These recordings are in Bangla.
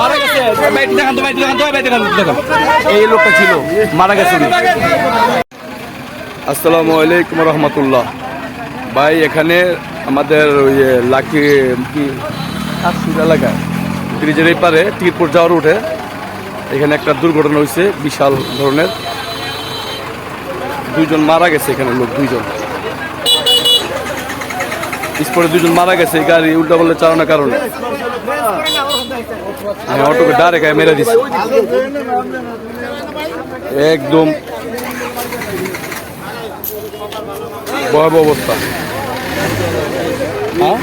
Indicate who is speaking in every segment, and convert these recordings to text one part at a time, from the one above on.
Speaker 1: মারা গেছে। বাইটি দেখান তো বাইটি দেখান তো বাইটি দেখান দেখান। এই লোকটা ছিল মারা গেছে
Speaker 2: আসসালামু আলাইকুম রহমতুল্লাহ। ভাই এখানে আমাদের ওই লাকি কি এলাকায় ব্রিজের এই পারে টিকিটপুর যাওয়ার উঠে এখানে একটা দুর্ঘটনা হয়েছে বিশাল ধরনের। দুইজন মারা গেছে এখানে লোক দুইজন। স্পটে দুজন মারা গেছে গাড়ি উল্টা বলে চালানোর কারণে। আমি অটোকে ডাইরেক্ট মেরে দিছি। একদম ভয়াবহ অবস্থা। হ্যাঁ?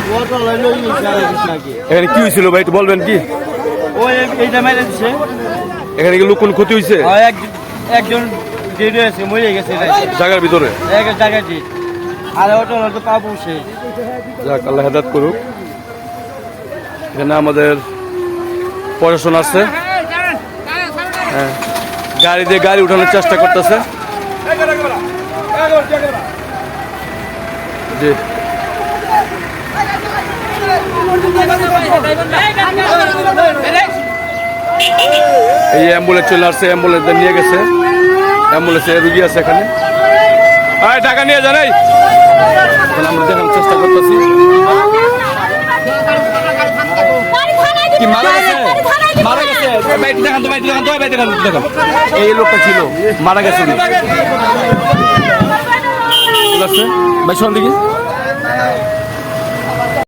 Speaker 2: এখানে কি হয়েছিল ভাই, একটু বলবেন কি? এখানে কি লোক ক্ষতি হয়েছে?
Speaker 3: একজন ডেড হয়েছে মরে গেছে
Speaker 2: জায়গার ভিতরে?
Speaker 3: এক জায়গায় ডেড আর ওটা হয়তো পাবো
Speaker 2: যাক, আল্লাহ হেদাত করুক। এখানে আমাদের প্রশাসন আছে। হ্যাঁ। গাড়ি দিয়ে গাড়ি উঠানোর চেষ্টা করতেছে। জি। এই অ্যাম্বুলেন্স চলে আসছে অ্যাম্বুলেন্স নিয়ে গেছে। অ্যাম্বুলেন্সে রুগী আছে এখানে। টাকা নিয়ে যান, এই। আমরা দেখানোর চেষ্টা করতেছি।
Speaker 1: কি মারা গেছে? মারা গেছে? বাইটি দেখান তো বাইটি দেখান তো বাইটি দেখান দেখান এই লোকটা ছিল মারা গেছে ভাই শোন দেখি।